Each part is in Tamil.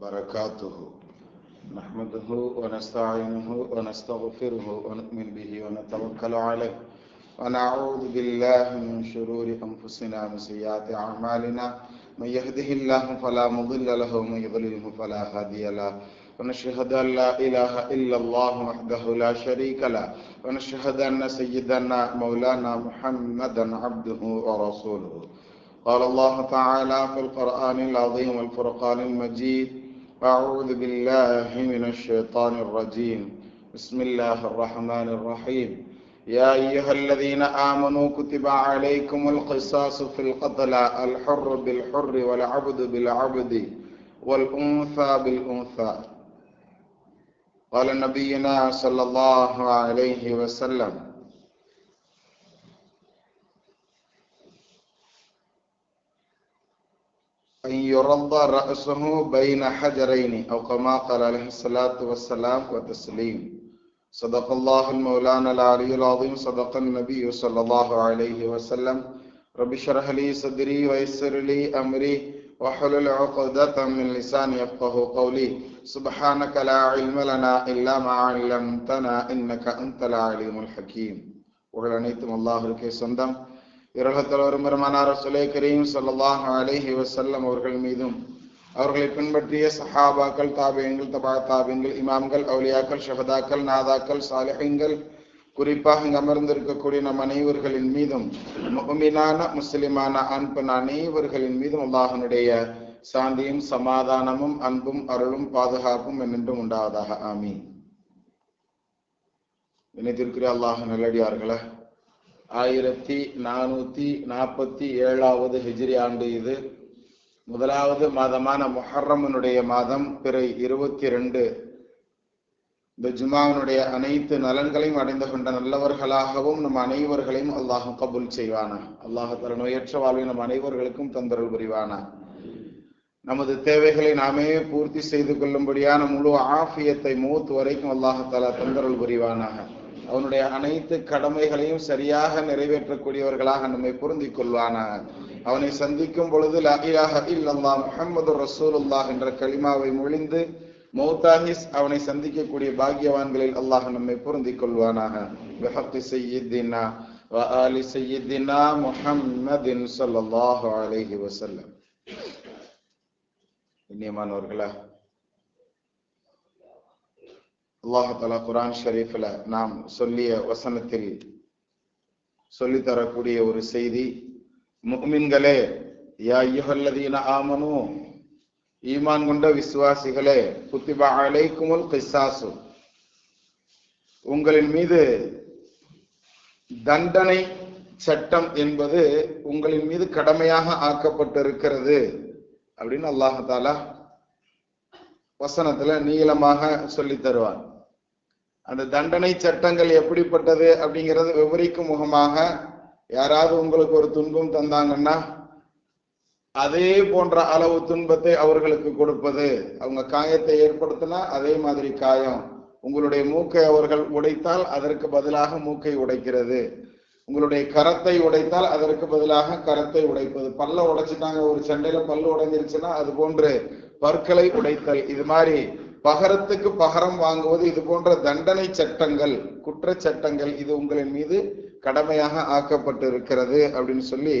وبركاته نحمده ونستعينه ونستغفره ونؤمن به ونتوكل عليه. ونعوذ بالله من شرور أنفسنا ومن سيئات أعمالنا. من يهده الله فلا مضل له ومن يضلله فلا هادي له. ونشهد أن لا إله إلا الله وحده لا شريك له. ونشهد أن سيدنا مولانا محمدا عبده ورسوله. قال الله تعالى في القرآن العظيم والفرقان المجيد أعوذ بالله من الشيطان الرجيم. بسم الله الرحمن الرحيم. يا أيها الذين آمنوا كتب عليكم القصاص في القتلى الحر بالحر والعبد بالعبد والأنثى بالأنثى. قال نبينا صلى الله عليه وسلم أن يرضى رأسه بين حجرين أو كما قال عليه الصلاة والسلام والتسليم. صدق الله المولانا العلي العظيم صدق النبي صلى الله عليه وسلم. رب اشرح لي صدري ويسر لي أمري وحلل عقدة من لساني يفقه قولي. سبحانك لا علم لنا إلا ما علمتنا إنك أنت العليم الحكيم. وغلانيتم الله لكي صندم சொந்தம் இரகத்தலவரும் பெருமானார் சுலே கரீம் சல்லாஹ் அலைஹி வசல்லம் அவர்கள் மீதும் அவர்களை பின்பற்றிய சஹாபாக்கள் தாபியங்கள் தபா தாபியங்கள் இமாம்கள் அவுலியாக்கள் ஷஹதாக்கள் நாதாக்கள் சாலிஹங்கள் குறிப்பாக இங்கு அமர்ந்திருக்கக்கூடிய நம் அனைவர்களின் மீதும் முகமினான முஸ்லிமான அன்பின் அனைவர்களின் மீதும் அல்லாஹனுடைய சாந்தியும் சமாதானமும் அன்பும் அருளும் பாதுகாப்பும் என்னென்றும் உண்டாவதாக. ஆமீன். இணைத்திருக்கிற அல்லாஹ் நல்லடியார்களே ஆயிரத்தி நானூத்தி நாற்பத்தி ஏழாவது ஹிஜ்ரி ஆண்டு இது. முதலாவது மாதமான முஹர்ரமனுடைய மாதம் பிறை இருபத்தி ரெண்டு இந்த ஜுமாவினுடைய அனைத்து நலன்களையும் அடைந்து கொண்ட நல்லவர்களாகவும் நம் அனைவர்களையும் அல்லாஹும் கபுல் செய்வானா. அல்லாஹ் தர நோயற்ற வாழ்வை நம் அனைவர்களுக்கும் தந்தருள் புரிவானா. நமது தேவைகளை நாமே பூர்த்தி செய்து கொள்ளும்படியான முழு ஆஃபியத்தை மூத்து வரைக்கும் அல்லாஹாலா தந்தருள் புரிவானாக. அவனுடைய அனைத்து கடமைகளையும் சரியாக நிறைவேற்றக்கூடியவர்களாக நம்மை பொருந்திக் கொள்வானாக. அவனை சந்திக்கும் பொழுது லஹிலாஹ இல்லல்லா முஹம்மது ரசூலுல்லாஹ் என்ற கலிமாவை மொழிந்து மௌதாஹிஸ் அவனை சந்திக்கக்கூடிய பாக்கியவான்களில் அல்லாஹ் நம்மை பொருந்திக் கொள்வானாக. பிஹக்கி சையீதினா வ ஆலி சையீதினா முஹம்மதின் ஸல்லல்லாஹு அலைஹி வஸல்லம். இனியமானவர்களா அல்லாஹால குரான் ஷரீஃபில் நாம் சொல்லிய வசனத்தில் சொல்லித்தரக்கூடிய ஒரு செய்தி. முக்மின்களே யா யுஹல்லதீன ஆமனு ஈமான் கொண்ட விசுவாசிகளே குத்திபா அலைக்குமுல் கிசாசு உங்களின் மீது தண்டனை சட்டம் என்பது உங்களின் மீது கடமையாக ஆக்கப்பட்டிருக்கிறது அப்படின்னு அல்லாஹாலா வசனத்துல நீளமாக சொல்லி தருவான் அந்த தண்டனை சட்டங்கள் எப்படிப்பட்டது அப்படிங்கிறது விவரிக்கும் முகமாக யாராவது உங்களுக்கு ஒரு துன்பம் தந்தாங்கன்னா அதே போன்ற அளவு துன்பத்தை அவர்களுக்கு கொடுப்பது. அவங்க காயத்தை ஏற்படுத்தினா அதே மாதிரி காயம். உங்களுடைய மூக்கை அவர்கள் உடைத்தால் அதற்கு பதிலாக மூக்கை உடைக்கிறது. உங்களுடைய கரத்தை உடைத்தால் அதற்கு பதிலாக கரத்தை உடைப்பது. பல்ல உடைச்சிட்டாங்க ஒரு சண்டையில பல்லு உடைஞ்சிருச்சுன்னா அது போன்று பற்களை உடைத்தல். இது மாதிரி பகரத்துக்கு பகரம் வாங்குவது இது போன்ற தண்டனை சட்டங்கள் குற்ற சட்டங்கள் இது உங்களின் மீது கடமையாக ஆக்கப்பட்டு இருக்கிறது அப்படின்னு சொல்லி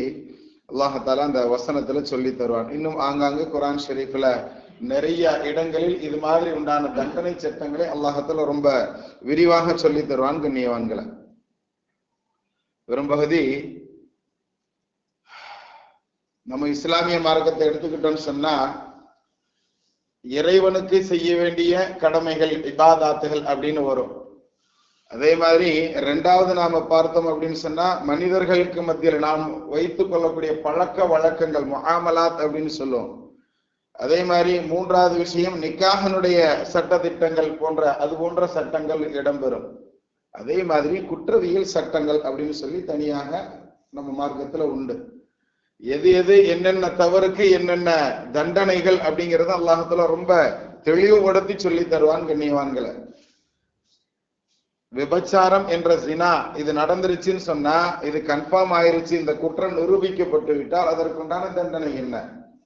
அல்லாஹால அந்த வசனத்துல சொல்லி தருவான். இன்னும் ஆங்காங்கு குரான் ஷெரீஃப்ல நிறைய இடங்களில் இது மாதிரி உண்டான தண்டனை சட்டங்களை அல்லாஹத்துல ரொம்ப விரிவாக சொல்லி தருவான் கண்ணியவான்களை. பெரும்பகுதி நம்ம இஸ்லாமிய மார்க்கத்தை எடுத்துக்கிட்டோம்னு சொன்னா இறைவனுக்கு செய்ய வேண்டிய கடமைகள் இபாதாத்துகள் அப்படின்னு வரும். அதே மாதிரி ரெண்டாவது நாம பார்த்தோம் அப்படின்னு சொன்னா மனிதர்களுக்கு மத்தியில் நாம் வைத்துக் கொள்ளக்கூடிய பழக்க வழக்கங்கள் முகாமலாத் அப்படின்னு சொல்லுவோம். அதே மாதிரி மூன்றாவது விஷயம் நிக்காகனுடைய சட்ட திட்டங்கள் போன்ற அது போன்ற சட்டங்கள் இடம்பெறும். அதே மாதிரி குற்றவியல் சட்டங்கள் அப்படின்னு சொல்லி தனியாக நம்ம மார்க்கத்துல உண்டு. எது எது என்னென்ன தவறுக்கு என்னென்ன தண்டனைகள் அப்படிங்கறத அல்லாஹத்துல ரொம்ப தெளிவுபடுத்தி சொல்லி தருவான் கண்ணியவான்களை. விபச்சாரம் என்ற சினா இது நடந்துருச்சுன்னு சொன்னா இது கன்ஃபார்ம் ஆயிருச்சு இந்த குற்றம் நிரூபிக்கப்பட்டு விட்டால் அதற்குண்டான தண்டனை என்ன?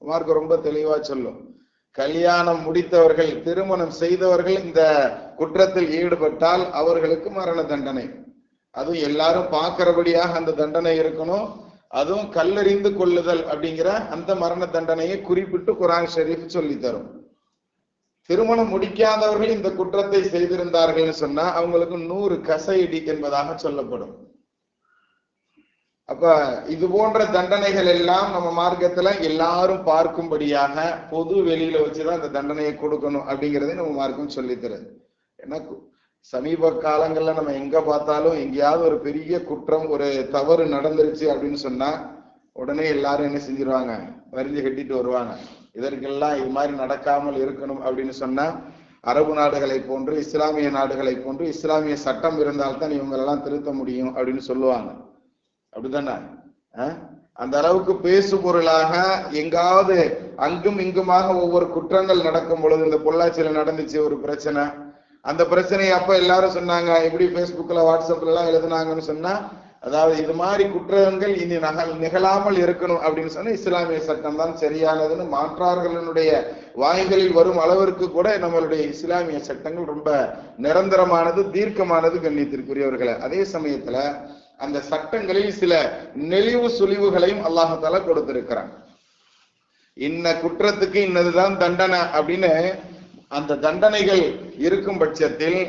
மார்க் ரொம்ப தெளிவா சொல்லும். கல்யாணம் முடித்தவர்கள் திருமணம் செய்தவர்கள் இந்த குற்றத்தில் ஈடுபட்டால் அவர்களுக்கு மரண தண்டனை. அதுவும் எல்லாரும் பார்க்கிறபடியாக அந்த தண்டனை இருக்கணும். அதுவும் கல்லறிந்து கொள்ளுதல் அப்படிங்கிற அந்த மரண தண்டனையை குறிப்பிட்டு குரான் ஷெரீஃப் சொல்லி தரும். திருமணம் முடிக்காதவர்கள் இந்த குற்றத்தை செய்திருந்தார்கள் சொன்னா அவங்களுக்கு நூறு கசைடி என்பதாக சொல்லப்படும். அப்ப இது போன்ற தண்டனைகள் எல்லாம் நம்ம மார்க்கத்துல எல்லாரும் பார்க்கும்படியாக பொது வெளியில வச்சுதான் அந்த தண்டனையை கொடுக்கணும் அப்படிங்கறதை நம்ம மார்க்கம் சொல்லி தருது. ஏன்னா சமீப காலங்கள்ல நம்ம எங்க பார்த்தாலும் எங்கேயாவது ஒரு பெரிய குற்றம் ஒரு தவறு நடந்துருச்சு அப்படின்னு சொன்னா உடனே எல்லாரும் என்ன செஞ்சிருவாங்க? வரிஞ்சு கட்டிட்டு வருவாங்க. இதற்கெல்லாம் இது மாதிரி நடக்காமல் இருக்கணும் அப்படின்னு சொன்னா அரபு நாடுகளை போன்று இஸ்லாமிய நாடுகளை போன்று இஸ்லாமிய சட்டம் இருந்தால்தான் இவங்களெல்லாம் திருத்த முடியும் அப்படின்னு சொல்லுவாங்க. அப்படித்தானே? அந்த அளவுக்கு பேசு பொருளாக எங்காவது அங்கும் இங்குமாக ஒவ்வொரு குற்றங்கள் நடக்கும் பொழுது இந்த பொள்ளாச்சியில நடந்துச்சு ஒரு பிரச்சனை அந்த பிரச்சனையை அப்ப எல்லாரும் சொன்னாங்க எப்படி பேஸ்புக்ல வாட்ஸ்அப்ல எல்லாம் எழுதுனாங்கன்னு சொன்னா அதாவது இது மாதிரி குற்றங்கள் இனி நகல் நிகழாமல் இருக்கணும் அப்படின்னு சொன்னா இஸ்லாமிய சட்டம் தான் சரியானதுன்னு மாற்றார்களுடைய வாய்களில் வரும் அளவிற்கு கூட நம்மளுடைய இஸ்லாமிய சட்டங்கள் ரொம்ப நிரந்தரமானது தீர்க்கமானது கண்ணியத்திற்குரியவர்களை. அதே சமயத்துல அந்த சட்டங்களில் சில நெளிவு சுழிவுகளையும் அல்லாஹால கொடுத்திருக்கிறான். இன்ன குற்றத்துக்கு இன்னதுதான் தண்டனை அப்படின்னு அந்த தண்டனைகள் இருக்கும் பட்சத்தில்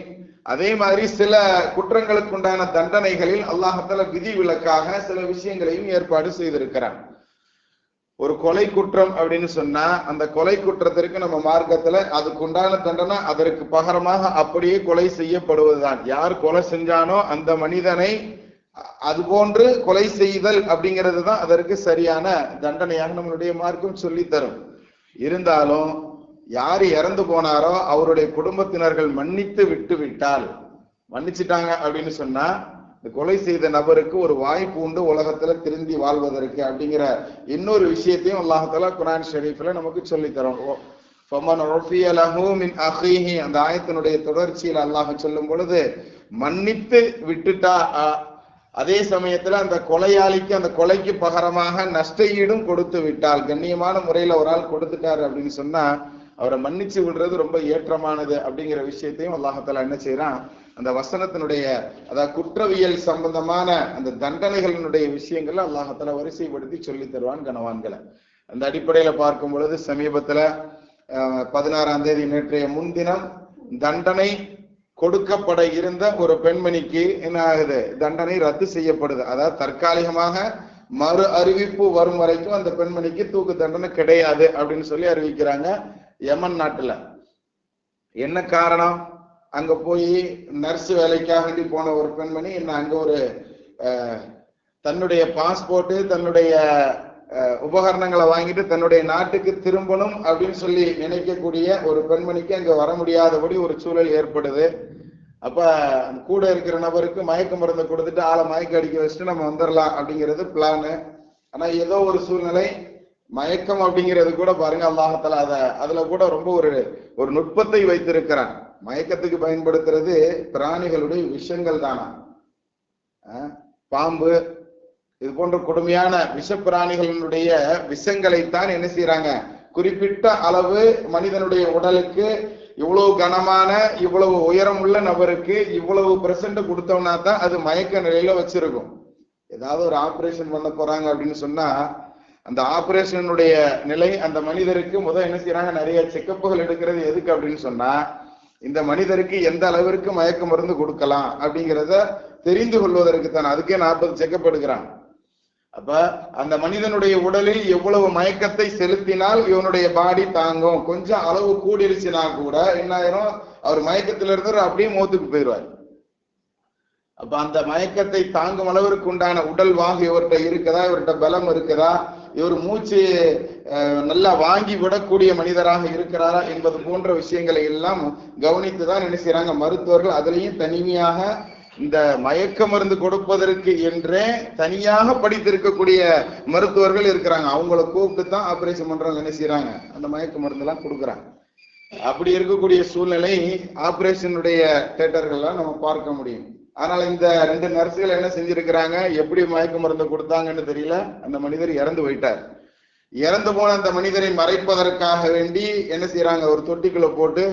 அதே மாதிரி சில குற்றங்களுக்கு உண்டான தண்டனைகளில் அல்லாஹால விதி விலக்காக சில விஷயங்களையும் ஏற்பாடு செய்திருக்கிறான். ஒரு கொலை குற்றம் அப்படின்னு சொன்னா அந்த கொலை குற்றத்திற்கு நம்ம மார்க்கத்துல அதுக்கு உண்டான தண்டனை அதற்கு பகரமாக அப்படியே கொலை செய்யப்படுவதுதான். யார் கொலை செஞ்சானோ அந்த மனிதனை அது போன்று கொலை செய்தல் அப்படிங்கிறது தான் அதற்கு சரியான தண்டனையாக நம்மளுடைய மார்க்கம் சொல்லித்தரும். இருந்தாலும் யார் இறந்து போனாரோ அவருடைய குடும்பத்தினர்கள் மன்னித்து விட்டு விட்டால். மன்னிச்சிட்டாங்க அப்படின்னு சொன்னா இந்த கொலை செய்த நபருக்கு ஒரு வாய்ப்பு உண்டு உலகத்துல திருந்தி வாழ்வதற்கு அப்படிங்கிற இன்னொரு விஷயத்தையும் அல்லாஹால குரான் ஷெரீஃப்ல நமக்கு சொல்லி தரோம் அந்த ஆயத்தினுடைய தொடர்ச்சியில் அல்லாஹ் சொல்லும் பொழுது மன்னித்து விட்டுட்டா அதே சமயத்துல அந்த கொலையாளிக்கு அந்த கொலைக்கு பகரமாக நஷ்ட ஈடும் கொடுத்து விட்டால் கண்ணியமான முறையில ஒரு ஆள் கொடுத்துட்டாரு அப்படின்னு சொன்னா அவரை மன்னிச்சு விடுறது ரொம்ப ஏற்றமானது அப்படிங்கிற விஷயத்தையும் அல்லாஹால என்ன செய்யறான் அந்த வசனத்தினுடைய அதாவது குற்றவியல் சம்பந்தமான அந்த தண்டனைகளினுடைய விஷயங்களை அல்லாஹால வரிசைப்படுத்தி சொல்லி தருவான் கனவான்களை. அந்த அடிப்படையில பார்க்கும் பொழுது சமீபத்துல பதினாறாம் தேதி நேற்றைய முன்தினம் தண்டனை கொடுக்கப்பட இருந்த ஒரு பெண்மணிக்கு என்ன ஆகுது? தண்டனை ரத்து செய்யப்படுது. அதாவது தற்காலிகமாக மறு அறிவிப்பு வரும் வரைக்கும் அந்த பெண்மணிக்கு தூக்கு தண்டனை கிடையாது அப்படின்னு சொல்லி அறிவிக்கிறாங்க. யமன் நாட்டுல. என்ன காரணம்? அங்க போய் நர்ஸ் வேலைக்காக போன ஒரு பெண்மணி என்ன அங்க ஒரு தன்னுடைய பாஸ்போர்ட்டு தன்னுடைய உபகரணங்களை வாங்கிட்டு தன்னுடைய நாட்டுக்கு திரும்பணும் அப்படின்னு சொல்லி நினைக்கக்கூடிய ஒரு பெண்மணிக்கு அங்க வர முடியாதபடி ஒரு சூழல் ஏற்படுது. அப்ப கூட இருக்கிற நபருக்கு மயக்க மருந்து கொடுத்துட்டு ஆளை மயக்க அடிக்க வச்சுட்டு நம்ம வந்துடலாம் அப்படிங்கிறது பிளானு ஆனா ஏதோ ஒரு சூழ்நிலை மயக்கம் அப்படிங்கிறது கூட பாருங்க அல்லாஹத்துல அத அதுல கூட ரொம்ப ஒரு ஒரு நுட்பத்தை வைத்திருக்கிறான். மயக்கத்துக்கு பயன்படுத்துறது பிராணிகளுடைய விஷங்கள் தானா? பாம்பு இது போன்ற கொடுமையான விஷ பிராணிகளினுடைய விஷங்களைத்தான் என்ன செய்யறாங்க குறிப்பிட்ட அளவு மனிதனுடைய உடலுக்கு இவ்வளவு கனமான இவ்வளவு உயரம் உள்ள நபருக்கு இவ்வளவு பிரசன்ட் கொடுத்தோம்னா தான் அது மயக்க நிலையில வச்சிருக்கும். ஏதாவது ஒரு ஆபரேஷன் பண்ண போறாங்க அப்படின்னு சொன்னா அந்த ஆபரேஷனுடைய நிலை அந்த மனிதருக்கு முதல் என்ன செய்யறாங்க நிறைய செக்கப்புகள் எடுக்கிறது எதுக்கு அப்படின்னு சொன்னா இந்த மனிதருக்கு எந்த அளவிற்கு மயக்க மருந்து கொடுக்கலாம் அப்படிங்கிறத தெரிந்து கொள்வதற்கு தான். அதுக்கே நாற்பது செக்கப் எடுக்கிறாங்க. அப்ப அந்த மனிதனுடைய உடலில் எவ்வளவு மயக்கத்தை செலுத்தினால் இவனுடைய பாடி தாங்கும். கொஞ்சம் அளவு கூடிருச்சுன்னா கூட என்ன ஆயிரும்? அவர் மயக்கத்துல இருந்து அப்படியே மோத்துக்கு போயிடுவார். அப்ப அந்த மயக்கத்தை தாங்கும் அளவிற்கு உண்டான உடல் வாகு இவர்கிட்ட இருக்குதா? இவர்கிட்ட பலம் இருக்குதா? இவர் மூச்சு நல்லா வாங்கி விடக்கூடிய மனிதராக இருக்கிறாரா என்பது போன்ற விஷயங்களை எல்லாம் கவனித்து தான் என்ன செய்யறாங்க மருத்துவர்கள். அதுலேயும் தனிமையாக இந்த மயக்க மருந்து கொடுப்பதற்கு என்றே தனியாக படித்திருக்கக்கூடிய மருத்துவர்கள் இருக்கிறாங்க. அவங்கள கூப்பிட்டு தான் ஆபரேஷன் பண்றவங்க என்ன செய்யறாங்க அந்த மயக்க மருந்து எல்லாம் கொடுக்குறாங்க. அப்படி இருக்கக்கூடிய சூழ்நிலை ஆபரேஷனுடைய தேட்டர்கள்லாம் நம்ம பார்க்க முடியும். ஆனால் இந்த ரெண்டு நர்ஸுகள் என்ன செஞ்சிருக்கிறாங்க? எப்படி மயக்க மருந்து கொடுத்தாங்கன்னு தெரியல. அந்த மனிதர் இறந்து போயிட்டார். இறந்து போன அந்த மனிதரை மறைப்பதற்காக வேண்டி என்ன செய்யறாங்க ஒரு தொட்டிக்குள்ள போட்டு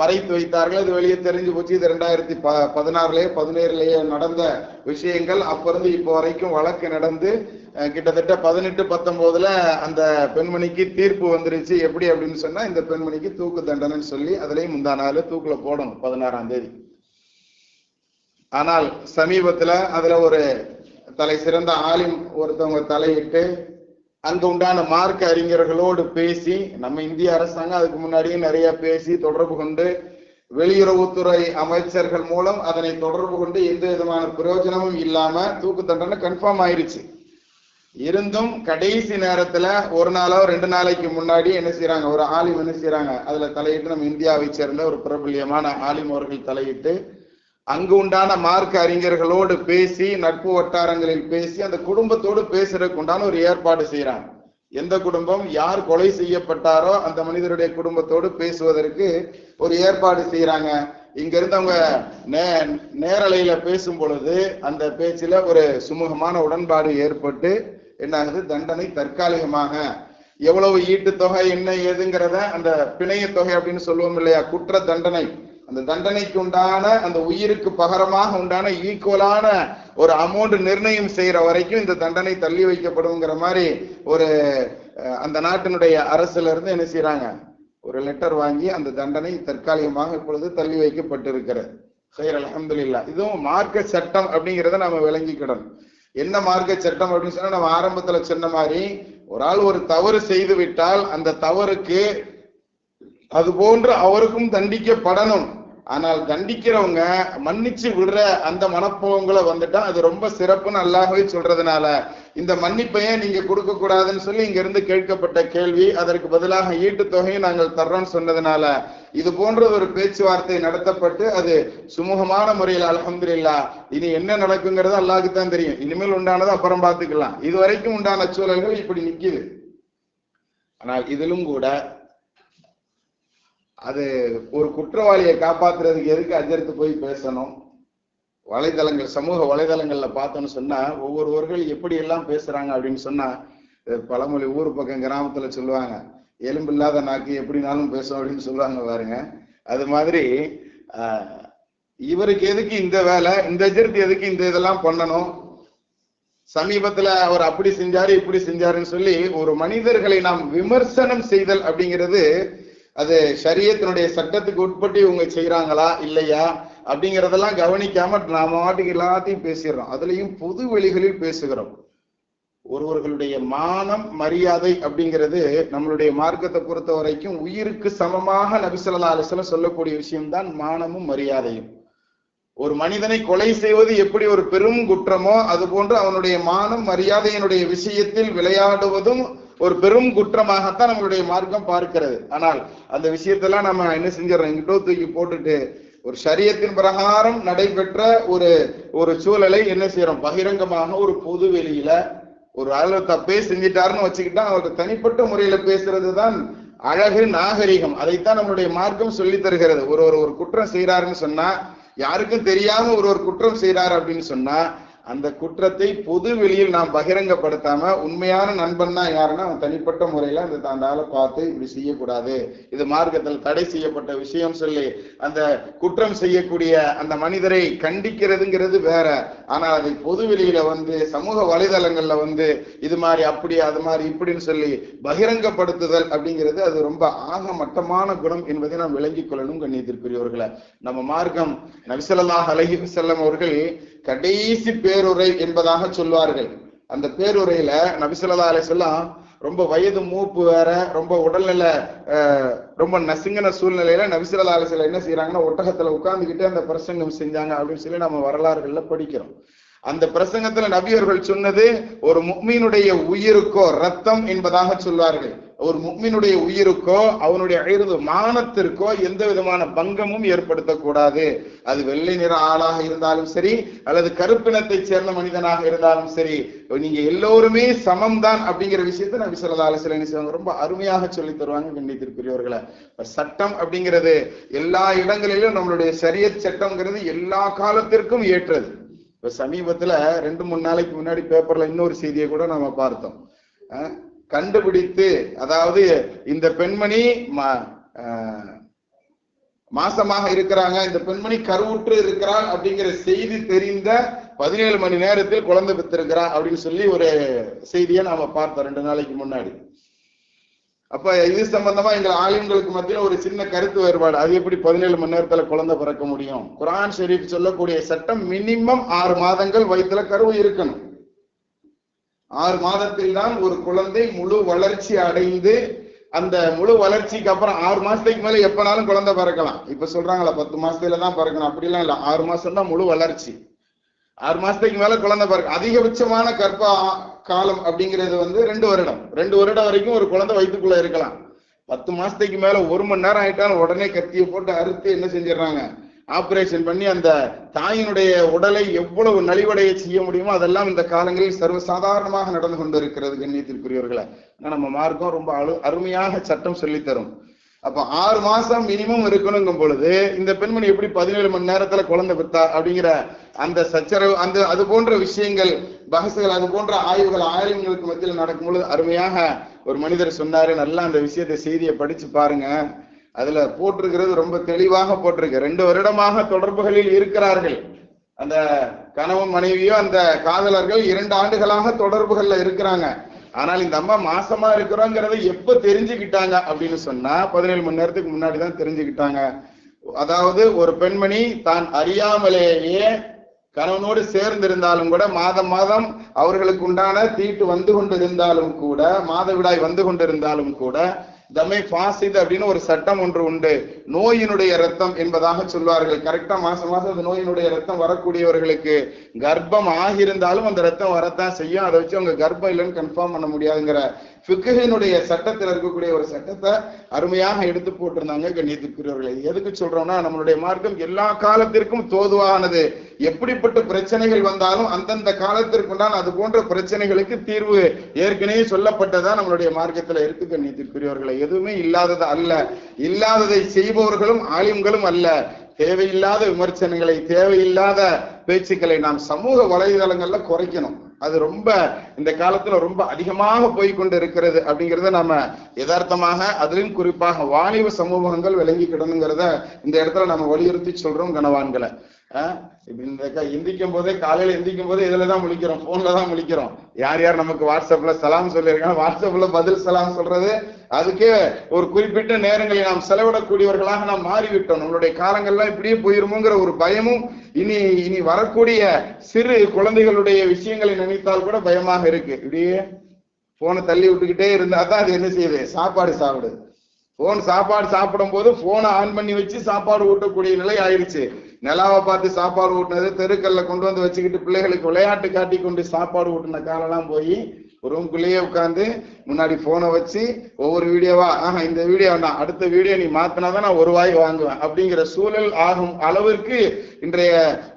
மறைத்து வைத்தார்கள். அது வெளியே தெரிஞ்சு போச்சு. இது ரெண்டாயிரத்தி ப பதினாறுலயே பதினேழுலயே நடந்த விஷயங்கள். அப்ப இருந்து இப்போ வரைக்கும் வழக்கு நடந்து கிட்டத்தட்ட பதினெட்டு பத்தொன்பதுல அந்த பெண்மணிக்கு தீர்ப்பு வந்துருச்சு. எப்படி அப்படின்னு சொன்னா இந்த பெண்மணிக்கு தூக்கு தண்டனைன்னு சொல்லி அதுலயும் முந்தா நாள் தூக்குல போடணும் பதினாறாம் தேதி. ஆனால் சமீபத்துல அதுல ஒரு தலை சிறந்த ஆலிம் ஒருத்தவங்க தலையிட்டு அங்க உண்டான மார்க்க அறிஞர்களோடு பேசி நம்ம இந்திய அரசாங்கம் அதுக்கு முன்னாடியே நிறைய பேசி தொடர்பு கொண்டு வெளியுறவுத்துறை அமைச்சர்கள் மூலம் அதனை தொடர்பு கொண்டு எந்த விதமான பிரயோஜனமும் இல்லாம தூக்கு தண்டனை கன்ஃபார்ம் ஆயிருச்சு. இருந்தும் கடைசி நேரத்துல ஒரு நாளோ ரெண்டு நாளைக்கு முன்னாடி என்ன செய்யறாங்க ஒரு ஆலிம் என்ன செய்யறாங்க அதுல தலையிட்டு நம்ம இந்தியாவை சேர்ந்த ஒரு பிரபல்யமான ஆலிம் அவர்கள் தலையிட்டு அங்கு உண்டான மார்க்க அறிஞர்களோடு பேசி நட்பு வட்டாரங்களில் பேசி அந்த குடும்பத்தோடு பேசுறதுக்கு உண்டான ஒரு ஏற்பாடு செய்யறாங்க எந்த குடும்பம் யார் கொலை செய்யப்பட்டாரோ அந்த மனிதருடைய குடும்பத்தோடு பேசுவதற்கு ஒரு ஏற்பாடு செய்யறாங்க இங்க இருந்தவங்க நே நேரலையில பேசும் பொழுது அந்த பேச்சுல ஒரு சுமூகமான உடன்பாடு ஏற்பட்டு என்னாகுது? தண்டனை தற்காலிகமாக. எவ்வளவு ஈட்டு தொகை என்ன ஏதுங்கிறத அந்த பிணைய தொகை அப்படின்னு சொல்லுவோம் இல்லையா? குற்ற தண்டனை அந்த தண்டனைக்கு உண்டான அந்த உயிருக்கு பகரமாக உண்டான ஈக்குவலான ஒரு அமௌண்ட் நிர்ணயம் செய்யற வரைக்கும் இந்த தண்டனை தள்ளி வைக்கப்படுங்கிற மாதிரி ஒரு அந்த நாட்டினுடைய அரசுல இருந்து என்ன செய்யறாங்க ஒரு லெட்டர் வாங்கி அந்த தண்டனை தற்காலிகமாக இப்பொழுது தள்ளி வைக்கப்பட்டிருக்கிறது. ஹைர் அலமதுல்லா இதுவும் மார்க்க சட்டம் அப்படிங்கிறத நம்ம விளங்கிக்கிடணும். என்ன மார்க்க சட்டம் அப்படின்னு சொன்னா நம்ம ஆரம்பத்துல சொன்ன மாதிரி ஒரு ஆள் ஒரு தவறு செய்து விட்டால் அந்த தவறுக்கு அது போன்று அவருக்கும் தண்டிக்கப்படணும் ஆனால் தண்டிக்கிறவங்க மன்னிச்சு விடுற அந்த மனப்போகங்களை வந்துட்டா அது ரொம்ப சிறப்புன்னு அல்லாஹ்வே சொல்றதுனால இந்த மன்னிப்பையே நீங்க கொடுக்க கூடாதுன்னு சொல்லி இங்க இருந்து கேட்கப்பட்ட கேள்வி அதற்கு பதிலாக ஈட்டுத் தொகையை நாங்கள் தர்றோம்னு சொன்னதுனால இது போன்ற ஒரு பேச்சுவார்த்தை நடத்தப்பட்டு அது சுமூகமான முறையில் அலமதுல்லா இனி என்ன நடக்குங்கிறது அல்லாஹுக்கு தான் தெரியும். இனிமேல் உண்டானது அப்புறம் பார்த்துக்கலாம். இது வரைக்கும் உண்டான சூழல்கள் இப்படி நிக்குது. ஆனால் இதிலும் கூட அது ஒரு குற்றவாளியை காப்பாத்துறதுக்கு எதுக்கு அஞ்சரித்து போய் பேசணும்? வலைதளங்கள் சமூக வலைதளங்கள்ல பார்த்தோன்னு சொன்னா ஒவ்வொருவர்கள் எப்படி எல்லாம் பேசுறாங்க அப்படின்னு சொன்னா பழமொழி ஊர் பக்கம் கிராமத்துல சொல்லுவாங்க எலும்பு இல்லாத நாக்கு எப்படினாலும் பேசும் அப்படின்னு சொல்லுவாங்க பாருங்க. அது மாதிரி இவருக்கு எதுக்கு இந்த வேலை? இந்த அஜர்த்து எதுக்கு இந்த இதெல்லாம் பண்ணணும்? சமீபத்துல அவர் அப்படி செஞ்சாரு இப்படி செஞ்சாருன்னு சொல்லி ஒரு மனிதர்களை நாம் விமர்சனம் செய்தல் அப்படிங்கிறது அது சரியத்தினுடைய சட்டத்துக்கு உட்பட்டு இவங்க செய்யறாங்களா இல்லையா அப்படிங்கறதெல்லாம் கவனிக்காம நாம வாட்டுக்கு எல்லாத்தையும் பேசிடுறோம். அதுலயும் பொது வெளிகளில் பேசுகிறோம். ஒருவர்களுடைய மானம் மரியாதை அப்படிங்கிறது நம்மளுடைய மார்க்கத்தை பொறுத்த வரைக்கும் உயிருக்கு சமமாக நபிசல்லா அலிஸ்லாம் சொல்லக்கூடிய விஷயம்தான் மானமும் மரியாதையும். ஒரு மனிதனை கொலை செய்வது எப்படி ஒரு பெரும் குற்றமோ அது போன்று அவனுடைய மானம் மரியாதையினுடைய விஷயத்தில் விளையாடுவதும் ஒரு பெரும் குற்றமாகத்தான் நம்மளுடைய மார்க்கம் பார்க்கிறது. ஆனால் அந்த விஷயத்தெல்லாம் நம்ம என்ன செஞ்சிடறோம்? எங்கிட்டோ தூக்கி போட்டுட்டு ஒரு சரியத்தின் பிரகாரம் நடைபெற்ற ஒரு ஒரு சூழலை என்ன செய்யறோம்? பகிரங்கமாக ஒரு பொது வெளியில ஒரு ஆளு தப்பே செஞ்சிட்டாருன்னு வச்சுக்கிட்டா அவருக்கு தனிப்பட்ட முறையில பேசுறது தான் அழகு நாகரிகம். அதைத்தான் நம்மளுடைய மார்க்கம் சொல்லி தருகிறது. ஒரு ஒரு ஒரு குற்றம் செய்யறாருன்னு சொன்னா யாருக்கும் தெரியாம ஒரு ஒரு குற்றம் செய்யறாரு அப்படின்னு சொன்னா அந்த குற்றத்தை பொது வெளியில் நாம் பகிரங்கப்படுத்தாம உண்மையான நண்பன்னா யாருன்னா அவன் தனிப்பட்ட முறையில அந்த தாண்டால பார்த்து இப்படி செய்யக்கூடாது. இது மார்க்கத்தில் தடை செய்யப்பட்ட விஷயம் சொல்லி அந்த குற்றம் செய்யக்கூடிய அந்த மனிதரை கண்டிக்கிறதுங்கிறது வேற. ஆனால் அதை பொது வெளியில வந்து சமூக வலைதளங்கள்ல வந்து இது மாதிரி அப்படி அது மாதிரி இப்படின்னு சொல்லி பகிரங்கப்படுத்துதல் அப்படிங்கிறது அது ரொம்ப ஆக மட்டமான குணம் என்பதை நாம் விளங்கிக் கொள்ளணும் கண்ணியத்திற்குரியவர்களை. நம்ம மார்க்கம் நபிசல்லாஹ் அலஹி செல்லம் அவர்கள் கடைசி பேருரை என்பதாக சொல்வார்கள். அந்த பேருரையில நபிசல்லா அலிசல்லாம் ரொம்ப வயது மூப்பு வேற ரொம்ப உடல்நிலை ரொம்ப நசுங்கின சூழ்நிலையில நபிசல்லா அலிசல்ல என்ன செய்யறாங்கன்னா ஒட்டகத்துல உட்காந்துக்கிட்டு அந்த பிரசங்கம் செஞ்சாங்க அப்படின்னு சொல்லி நம்ம வரலாறுகள்ல படிக்கிறோம். அந்த பிரசங்கத்துல நபியர்கள் சொன்னது ஒரு முக்மீனுடைய உயிருக்கோ ரத்தம் என்பதாக சொல்வார்கள். ஒரு முக்மினுடைய உயிருக்கோ அவனுடைய அழிவு மானத்திற்கோ எந்த விதமான பங்கமும் ஏற்படுத்தக்கூடாது. அது வெள்ளை நிற ஆளாக இருந்தாலும் சரி அல்லது கருப்பினத்தை சேர்ந்த மனிதனாக இருந்தாலும் சரி நீங்க எல்லோருமே சமம் தான் அப்படிங்கிற விஷயத்தை நபி சொல்லா அலிஸ்லாம் செய்வாங்க? ரொம்ப அருமையாக சொல்லி தருவாங்க கண்டித்திற்குரியவர்களை சட்டம் அப்படிங்கிறது எல்லா இடங்களிலும் நம்மளுடைய சரியத் சட்டம்ங்கிறது எல்லா காலத்திற்கும் ஏற்றது. இப்ப சமீபத்துல ரெண்டு மூணு நாளைக்கு முன்னாடி பேப்பர்ல இன்னொரு செய்தியை கூட நம்ம பார்த்தோம். ஆஹ் கண்டுபிடித்து அதாவது இந்த பெண்மணி மாசமாக இருக்கிறாங்க இந்த பெண்மணி கருவுற்று இருக்கிறாள் அப்படிங்கிற செய்தி தெரிந்த பதினேழு மணி நேரத்தில் குழந்தை பெற்றிருக்கிறா அப்படின்னு சொல்லி ஒரு செய்தியை நாம பார்த்தோம் ரெண்டு நாளைக்கு முன்னாடி. அப்ப இது சம்பந்தமா எங்கள் ஆலிம்களுக்கு மத்தியில் ஒரு சின்ன கருத்து வேறுபாடு. அது எப்படி பதினேழு மணி நேரத்துல குழந்தை பிறக்க முடியும்? குர்ஆன் ஷெரீப் சொல்லக்கூடிய சட்டம் மினிமம் ஆறு மாதங்கள் வயிற்றுல கருவு இருக்கணும். ஆறு மாதத்தில் தான் ஒரு குழந்தை முழு வளர்ச்சி அடைந்து அந்த முழு வளர்ச்சிக்கு அப்புறம் ஆறு மாசத்துக்கு மேல எப்பனாலும் குழந்தை பிறக்கலாம். இப்ப சொல்றாங்களா பத்து மாசத்துல தான் பிறக்கணும். அப்படிலாம் இல்ல. ஆறு மாசம் தான் முழு வளர்ச்சி. ஆறு மாசத்துக்கு மேல குழந்தை பிறக்க அதிகபட்சமான கர்ப்ப ஆ- காலம் அப்படிங்கிறது வந்து ரெண்டு வருடம். ரெண்டு வருடம் வரைக்கும் ஒரு குழந்தை வயிற்றுக்குள்ள இருக்கலாம். பத்து மாசத்துக்கு மேல ஒரு மணி நேரம் ஆயிட்டாலும் உடனே கத்தியை போட்டு அறுத்து என்ன செஞ்சிடறாங்க? ஆபரேஷன் பண்ணி அந்த தாயினுடைய உடலை எவ்வளவு நலிவடைய செய்ய முடியுமோ அதெல்லாம் இந்த காலங்களில் சர்வசாதாரணமாக நடந்து கொண்டு இருக்கிறது கண்ணியத்திற்குரியவர்களை நம்ம மார்க்கம் ரொம்ப அழு அருமையாக சட்டம் சொல்லித்தரும். அப்ப ஆறு மாசம் மினிமம் இருக்கணுங்கும் பொழுது இந்த பெண்மணி எப்படி பதினேழு மணி நேரத்துல குழந்தை பெற்றா அப்படிங்கிற அந்த சச்சரவு அந்த அது போன்ற விஷயங்கள் பகசுகள் அது போன்ற ஆய்வுகள் ஆயிரங்களுக்கு மத்தியில் நடக்கும் பொழுது அருமையாக ஒரு மனிதர் சொன்னாரு நல்லா அந்த விஷயத்தை செய்தியை படிச்சு பாருங்க. அதுல போட்டிருக்கிறது ரொம்ப தெளிவாக போட்டிருக்கு. ரெண்டு வருடமாக தொடர்புகளில் இருக்கிறார்கள். அந்த கணவன் மனைவியோ அந்த காதலர்கள் இரண்டு ஆண்டுகளாக தொடர்புகள்ல இருக்கிறாங்க. ஆனால் இந்த அம்மா மாசமா இருக்கிறோங்கிறத எப்ப தெரிஞ்சுக்கிட்டாங்க அப்படின்னு சொன்னா பதினேழு மணி நேரத்துக்கு முன்னாடி தான் தெரிஞ்சுக்கிட்டாங்க. அதாவது ஒரு பெண்மணி தான் அறியாமலேயே கணவனோடு சேர்ந்திருந்தாலும் கூட மாதம் மாதம் அவர்களுக்கு உண்டான தீட்டு வந்து கொண்டிருந்தாலும் கூட மாதவிடாய் வந்து கொண்டிருந்தாலும் கூட தமை பாசித் அப்படின்னு ஒரு சட்டம் ஒன்று உண்டு. நோயினுடைய ரத்தம் என்பதாக சொல்வார்கள். கரெக்டா மாசம் மாசம் அந்த நோயினுடைய ரத்தம் வரக்கூடியவர்களுக்கு கர்ப்பம் ஆகியிருந்தாலும் அந்த ரத்தம் வரத்தான் செய்யும். அதை வச்சு அவங்க கர்ப்பம் இல்லைன்னு கன்ஃபார்ம் பண்ண முடியாதுங்கிற ஃபிக்குஹினுடைய சட்டத்தில் இருக்கக்கூடிய ஒரு சட்டத்தை அருமையாக எடுத்து போட்டிருந்தாங்க கண்ணியத்திற்குரியவர்களை எதுக்கு சொல்றோம்னா நம்மளுடைய மார்க்கம் எல்லா காலத்திற்கும் தோதுவானது. எப்படிப்பட்ட பிரச்சனைகள் வந்தாலும் அந்தந்த காலத்திற்குண்டான அது போன்ற பிரச்சனைகளுக்கு தீர்வு ஏற்கனவே சொல்லப்பட்டதா நம்மளுடைய மார்க்கத்துல இருக்கு கண்ணியத்திற்குரியவர்களை. எதுவுமே இல்லாதது அல்ல. இல்லாததை செய்பவர்களும் ஆலிம்களும் அல்ல. தேவையில்லாத விமர்சனங்களை தேவையில்லாத பேச்சுக்களை நாம் சமூக வலைதளங்கள்ல குறைக்கணும். அது ரொம்ப இந்த காலத்துல ரொம்ப அதிகமாக போய் கொண்டு இருக்கிறது அப்படிங்கிறத நாம யதார்த்தமாக அதிலும் குறிப்பாக வாணிப சமூகங்கள் விளங்கி கிடணுங்கிறத இந்த இடத்துல நம்ம வலியுறுத்தி சொல்றோம் கனவான்களை. ஆஹ் இப்ப இந்த எந்திக்கும் போதே காலையில எந்திக்கும் போதே இதுல தான் முழிக்கிறோம் போன்ல தான் முழிக்கிறோம். யார் யார் நமக்கு வாட்ஸ்அப்ல சலாம் சொல்லியிருக்காங்க வாட்ஸ்அப்ல பதில் சலாம் சொல்றது அதுக்கே ஒரு குறிப்பிட்ட நேரங்களை நாம் செலவிடக்கூடியவர்களாக நாம் மாறிவிட்டோம். நம்மளுடைய காலங்கள்லாம் இப்படியே போயிருமோங்கிற ஒரு பயமும் இனி இனி வரக்கூடிய சிறு குழந்தைகளுடைய விஷயங்களை நினைத்தால் கூட பயமாக இருக்கு. இப்படியே போனை தள்ளி விட்டுக்கிட்டே இருந்தா தான் அது என்ன செய்யுது? சாப்பாடு சாப்பிடுது. போன் சாப்பாடு சாப்பிடும் போது போனை ஆன் பண்ணி வச்சு சாப்பாடு ஊட்டக்கூடிய நிலை ஆயிடுச்சு. நிலாவை பார்த்து சாப்பாடு ஊட்டினது தெருக்கல்ல கொண்டு வந்து வச்சுக்கிட்டு பிள்ளைகளுக்கு விளையாட்டு காட்டி கொண்டு சாப்பாடு ஊட்டின காலெல்லாம் போய் ரூம்குள்ளேயே உட்காந்து முன்னாடி போனை வச்சு ஒவ்வொரு வீடியோவா ஆஹா இந்த வீடியோ வேண்டாம் அடுத்த வீடியோ நீ மாத்தினாதான் நான் ஒரு வாய் வாங்குவேன். அப்படிங்கிற சூழல் ஆகும் அளவிற்கு இன்றைய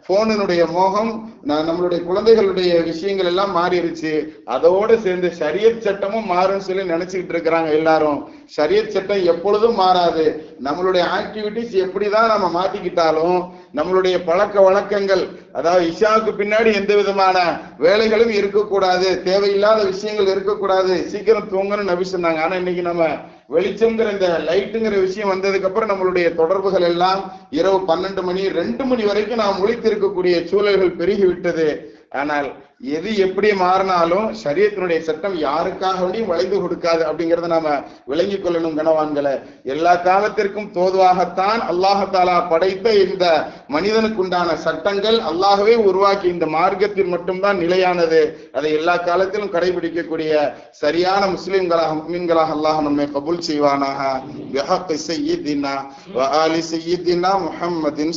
போனினுடைய மோகம் நம்மளுடைய குழந்தைகளுடைய விஷயங்கள் எல்லாம் மாறிடுச்சு. அதோடு சேர்ந்து சரியத் சட்டமும் மாறும்னு சொல்லி நினைச்சுக்கிட்டு இருக்கிறாங்க எல்லாரும். சரியத் சட்டம் எப்பொழுதும் மாறாது. நம்மளுடைய ஆக்டிவிட்டிஸ் எப்படிதான் நம்ம மாத்திக்கிட்டாலும் நம்மளுடைய பழக்க வழக்கங்கள் அதாவது இஷாவுக்கு பின்னாடி எந்த விதமான வேலைகளும் இருக்கக்கூடாது. தேவையில்லாத விஷயங்கள் இருக்கக்கூடாது. சீக்கிரம் தூங்கணும்னு நபி சொன்னாங்க. ஆனா இன்னைக்கு நம்ம வெளிச்சம்ங்கிற இந்த லைட்டுங்கிற விஷயம் வந்ததுக்கு அப்புறம் நம்மளுடைய தொடர்புகள் எல்லாம் இரவு பன்னெண்டு மணி ரெண்டு மணி வரைக்கும் நாம் ஒழித்திருக்கக்கூடிய சூழல்கள் பெருகிவிட்டது. ஆனால் எது எப்படி மாறினாலும் சரீரத்தினுடைய சட்டம் யாருக்காக வேண்டியும் வளைந்து கொடுக்காது அப்படிங்கறத நாம விளங்கி கொள்ளணும் கனவான்களை. எல்லா காலத்திற்கும் தோதுவாகத்தான் அல்லாஹாலா படைத்த இந்த மனிதனுக்குண்டான சட்டங்கள் அல்லாகவே உருவாக்கி இந்த மார்க்கத்தில் மட்டும்தான் நிலையானது. அதை எல்லா காலத்திலும் கடைபிடிக்கக்கூடிய சரியான முஸ்லிம்களாக முஸ்லிம்களாக அல்லாஹ் நம்மை கபூல் செய்வானாக. பிஹக்கி சய்யிதினா வ ஆலி முஹம்மதின்